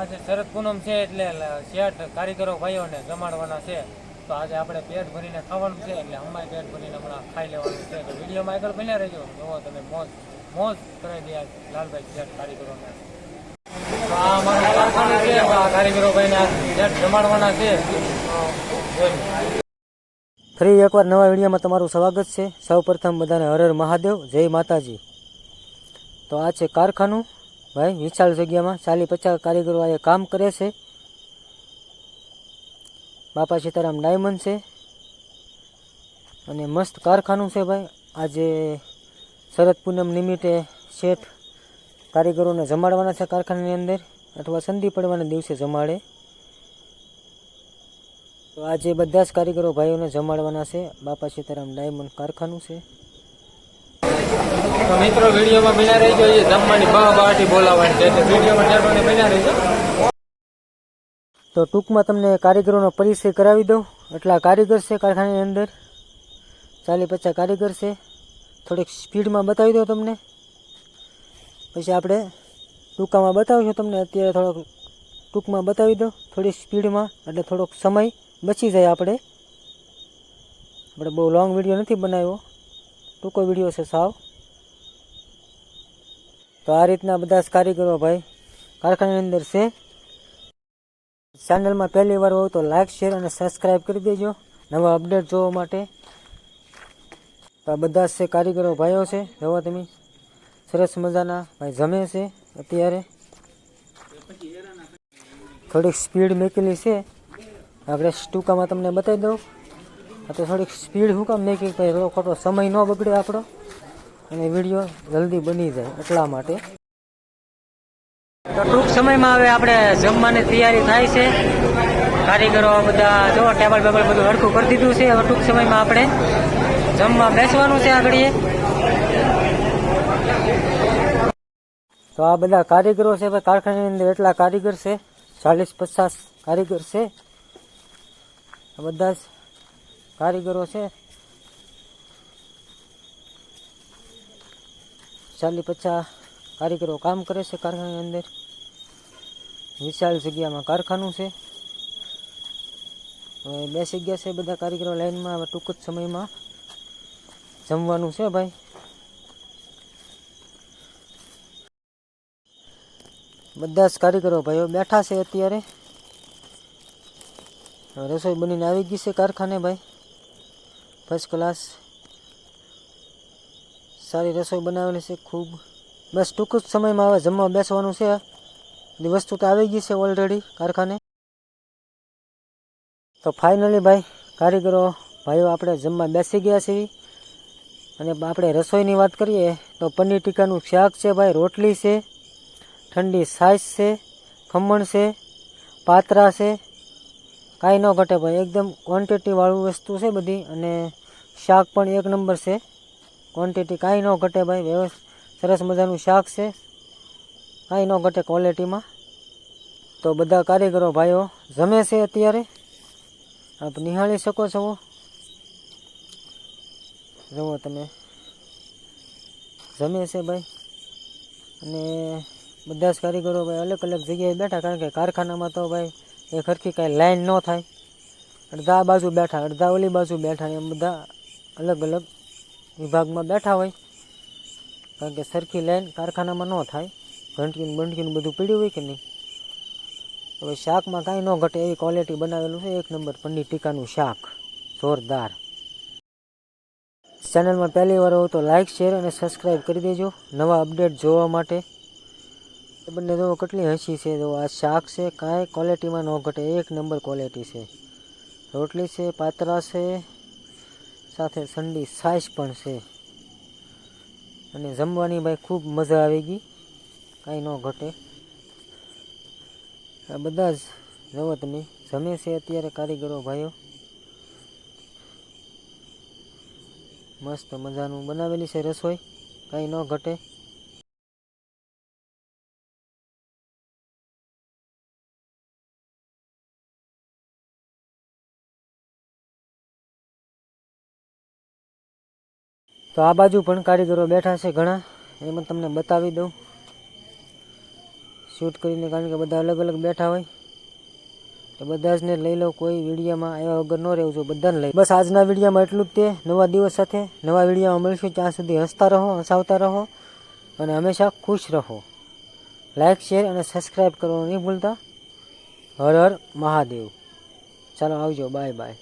આજે શરદ પૂનમ છે એટલે શેઠ કારીગરો ભાઈઓને જમાડવાના છે. તો આજે આપણે પેટ ભરીને ખાવાનું છે એટલે અમારે પેટ ભરીને હમણાં ખાઈ લેવાનું છે. તો વિડીયોમાં આગળ બન્યા રહેજો. જોવો તમે મોજ મોજ કરાવી દે લાલભાઈ શેઠ કારીગરોને. કારીગરો ભાઈને શેઠ જમાડવાના છે. ફરી એકવાર નવા વિડીયોમાં તમારું સ્વાગત છે. સૌ પ્રથમ બધાને હર હર મહાદેવ. જય માતાજી. તો આ છે કારખાનું. ભાઈ, વિશાળ જગ્યામાં ચાલી પચાસ કારીગરો આ કામ કરે છે. બાપા સીતારામ ડાયમંડ છે. અને મસ્ત કારખાનું છે ભાઈ. આજે શરદ પૂનમ નિમિત્તે શેઠ કારીગરોને જમાડવાના છે કારખાનાની અંદર, અથવા સંધિ પડવાના દિવસે જમાડે. તો આજે બધા જ કારીગરો ભાઈઓને જમાડવાના છે. બાપા સીતારામ ડાયમંડ કારખાનું છે. મિત્રો, વિડીયોમાં બન્યા રહેજો. એ જમવાની બા બાટી બોલાવવાની છે. વિડીયોમાં જમવાની બન્યા રહેજો. તો ટૂંકમાં તમને કારીગરોનો પરિચય કરાવી દઉં. એટલા કારીગર છે કારખાનાની અંદર. ચાલી પચાસ કારીગર છે. થોડીક સ્પીડમાં બતાવી દઉં તમને. પછી આપણે ટૂંકામાં બતાવીશું તમને. અત્યારે થોડોક ટૂંકમાં બતાવી દઉં. થોડી સ્પીડમાં, એટલે થોડોક સમય બચી જાય આપણે. આપણે બહુ લોંગ વીડિયો નથી બનાવ્યો. ટૂંકો વીડિયો છે સાવ. તો આ રીતના બધા કારીગરો ભાઈ કારખાનાની અંદર છે. ચેનલમાં પહેલી વાર હોય તો લાઇક શેર અને સબસ્ક્રાઈબ કરી દેજો. નવા અપડેટ જોવા માટે. તો આ બધા છે કારીગરો ભાઈઓ છે. જોવો તમે. સરસ મજાના ભાઈ જમે છે અત્યારે. થોડીક સ્પીડ મેકેલી છે. આપણે ટૂંકામાં તમને બતાવી દઉં. આ તો થોડીક સ્પીડ શું કામ મેકી ભાઈ ખોટો સમય ન બગડે આપણો. અને વીડિયો જલ્દી બની જાય એટલા માટે. તો ટૂંક સમયમાં હવે આપણે જમવાની તૈયારી થાય છે. કારીગરો બધા જો ટેબલ બેબલ બધું હરખું કરી દીધું છે. હવે ટૂંક સમયમાં આપણે જમવા બેસવાનું છે આગળ તો આ બધા કારીગરો છે ભાઈ કારખાનાની અંદર એટલા કારીગર છે ચાલીસ પચાસ કારીગર છે. આ બધા જ કારીગરો છે. ચાલી પચાસ કારીગરો કામ કરે છે કારખાનાની અંદર. વિશાળ જગ્યામાં કારખાનું છે. હવે બેસી ગયા છે બધા કારીગરો લાઈનમાં હવે ટૂંક જ સમયમાં જમવાનું છે ભાઈ. બધા જ કારીગરો ભાઈઓ બેઠા છે અત્યારે. રસોઈ બનીને આવી ગઈ છે કારખાને ભાઈ. ફર્સ્ટ ક્લાસ સારી રસોઈ બનાવેલી છે, ખૂબ. બસ ટૂંક જ સમયમાં હવે જમવા બેસવાનું છે. બધી વસ્તુ તો આવી ગઈ છે ઓલરેડી કારખાને. તો ફાઇનલી ભાઈ, કારીગરો, ભાઈઓ આપણે જમવા બેસી ગયા છીએ. અને આપણે રસોઈની વાત કરીએ તો પનીર ટીકાનું શાક છે ભાઈ, રોટલી છે, ઠંડી છાશ છે, ખમણ છે, પાતરા છે. કાંઈ ન ઘટે ભાઈ, એકદમ ક્વોન્ટિટીવાળું વસ્તુ છે બધી અને શાક પણ એક નંબર છે. ક્વોન્ટિટી કાંઈ ન ઘટે ભાઈ વ્યવસ્થિત સરસ મજાનું શાક છે. કાંઈ ન ઘટે ક્વોલિટીમાં તો બધા કારીગરો ભાઈઓ, જમે છે અત્યારે? આપ નિહાળી શકો છો? જુઓ તમે. જમે છે ભાઈ. અને બધા જ કારીગરો ભાઈ અલગ અલગ જગ્યાએ બેઠા, કારણ કે કારખાનામાં તો ભાઈ એ ખરખી કાંઈ લાઈન ન થાય. અડધા બાજુ બેઠા, અડધા ઓલી બાજુ બેઠા, એમ બધા અલગ અલગ વિભાગમાં બેઠા હોય, કારણ કે સરખી લાઈન કારખાનામાં ન થાય, ઘંટકીને બંટકીનું બધું પીડ્યું હોય કે નહીં? હવે શાકમાં કાંઈ ન ઘટે એવી ક્વોલિટી બનાવેલું છે, એક નંબર પનીર ટીકાનું શાક. જોરદાર. ચેનલમાં પહેલી વાર હોય તો લાઇક શેર અને સબસ્ક્રાઈબ કરી દેજો. નવા અપડેટ જોવા માટે. બંને જો કેટલી હસી છે જો આ શાક છે, કાંઈ ક્વોલિટીમાં ન ઘટે, એક નંબર ક્વોલિટી છે. રોટલી છે, પાતરા છે સાથે ઠંડી છાશ પણ છે. અને જમવાની ભાઈ ખૂબ મજા આવી ગઈ. કાંઈ ન ઘટે. આ બધા જ તમે, જમે છે અત્યારે કારીગરો ભાઈઓ. મસ્ત મજાનું બનાવેલી છે રસોઈ. કાંઈ ન ઘટે. તો આ બાજુ પણ કારીગરો બેઠા છે ઘણા. એમાં તમને બતાવી દઉં. શૂટ કરીને કારણ કે બધા અલગ અલગ બેઠા હોય. તો બધા જ ને લઈ લો, કોઈ વિડીયામાં આવ્યા વગર ન રહેવું જોઈએ, બધાને લઈ બસ આજના વિડીયામાં એટલું જ તે. નવા દિવસ સાથે નવા વિડીયામાં મળશું. ત્યાં સુધી હસતા રહો, હસાવતા રહો અને હંમેશા ખુશ રહો. લાઇક શેર અને સબસ્ક્રાઈબ કરવાનું નહીં ભૂલતા. હર હર મહાદેવ. ચાલો આવજો. Bye bye